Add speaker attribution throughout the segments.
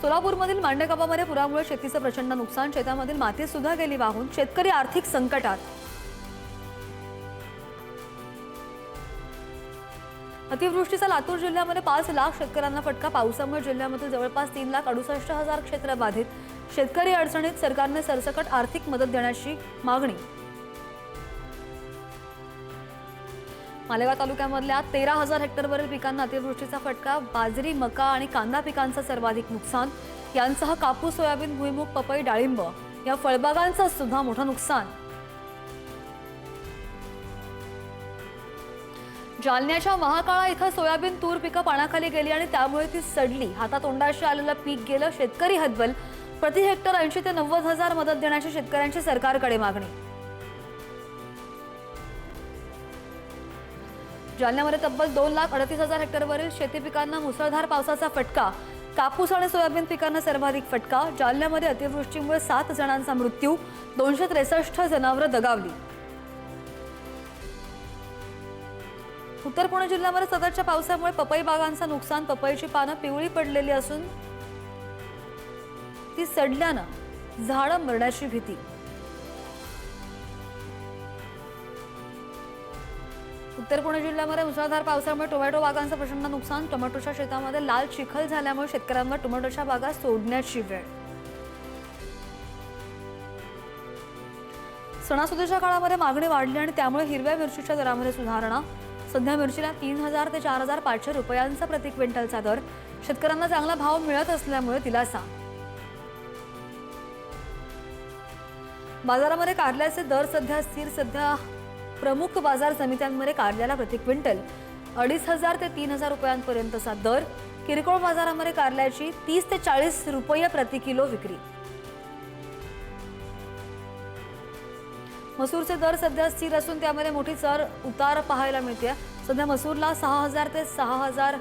Speaker 1: सोलापूरमधील मांडेगावामध्ये पुरामुळे शेतीचं प्रचंड नुकसान शेतामधील माती सुद्धा गेली वाहून शेतकरी आर्थिक संकटात. अतिवृष्टीचा लातूर जिल्ह्यामध्ये पाच लाख शेतकऱ्यांना फटका. पावसामुळे जिल्ह्यामधील जवळपास तीन लाख अडुसष्ट हजार क्षेत्र बाधित. शेतकरी अडचणीत सरकारने सरसकट आर्थिक मदत देण्याची मागणी. मालेगाव तालुक्यामधल्या तेरा हजार हेक्टरवरील पिकांना अतिवृष्टीचा फटका बाजरी मका आणि कांदा पिकांचं सर्वाधिक नुकसान यांसह कापूस सोयाबीन भुईमुग पपई डाळिंब या फळबागांचं सुद्धा मोठं नुकसान. जालन्याच्या महाकाळा इथं सोयाबीन तूर पिकं पाण्याखाली गेली आणि त्यामुळे ती सडली. हातातोंडाशी आलेलं पीक गेलं शेतकरी हतबल. प्रति हेक्टर ऐंशी ते नव्वद हजार मदत देण्याची शेतकऱ्यांची सरकारकडे मागणी. जालन्यामध्ये तब्बल दोन लाख अडतीस हजार हेक्टरवरील शेती पिकांना मुसळधार पावसाचा फटका. कापूस आणि सोयाबीन पिकांना सर्वाधिक फटका. जालन्यामध्ये अतिवृष्टीमुळे सात जणांचा मृत्यू दोनशे त्रेसष्ट जनावरं दगावली. उत्तर पुणे जिल्ह्यामध्ये सततच्या पावसामुळे पपई बागांचं नुकसान पपईची पानं पिवळी पडलेली असून ती सडल्यानं झाडं मरण्याची भीती. उत्तर पुणे जिल्ह्यामध्ये मुसळधार पावसामुळे टोमॅटो बागांचं प्रचंड नुकसान. टोमॅटोच्या शेतामध्ये लाल चिखल झाल्यामुळे शेतकऱ्यांवर टोमॅटोच्या बागा सोडण्याची वेळ. सणासुदीच्या काळामध्ये मागणी वाढली आणि त्यामुळे हिरव्या मिरचीच्या दरामध्ये सुधारणा. सध्या मिरचीला तीन हजार ते चार हजार पाचशे रुपयांचा प्रति क्विंटलचा दर. शेतकऱ्यांना चांगला भाव मिळत असल्यामुळे दिलासा. बाजारामध्ये कारल्याचे दर सध्या स्थिर सध्या प्रमुख बाजार समित्यांमध्ये कारल्याला प्रति क्विंटल अडीच हजार ते तीन हजार रुपयांपर्यंतचा दर किरकोळ बाजारामध्ये कारल्याची तीस ते चाळीस रुपये प्रति किलो विक्री. मसूरचे दर सध्या स्थिर असून त्यामध्ये मोठी चर उतार पाहायला मिळते. सध्या मसूरला सहा हजार ते सहा हजार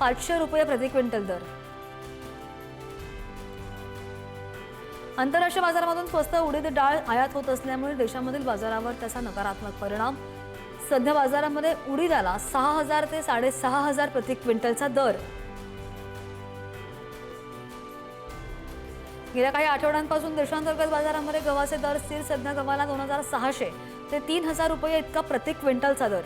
Speaker 1: पाचशे रुपये प्रति क्विंटल दर. आंतरराष्ट्रीय बाजारामधून स्वस्त उडीद डाळ आयात होत असल्यामुळे देशामधील बाजारावर त्याचा नकारात्मक परिणाम. सध्या बाजारामध्ये उडीदाला सहा हजार ते साडेसहा हजार प्रति क्विंटलचा दर. गेल्या काही आठवड्यांपासून देशांतर्गत बाजारामध्ये गव्हाचे दर स्थिर सध्या गव्हाला दोन हजार सहाशे ते तीन हजार रुपये इतका प्रति क्विंटलचा दर.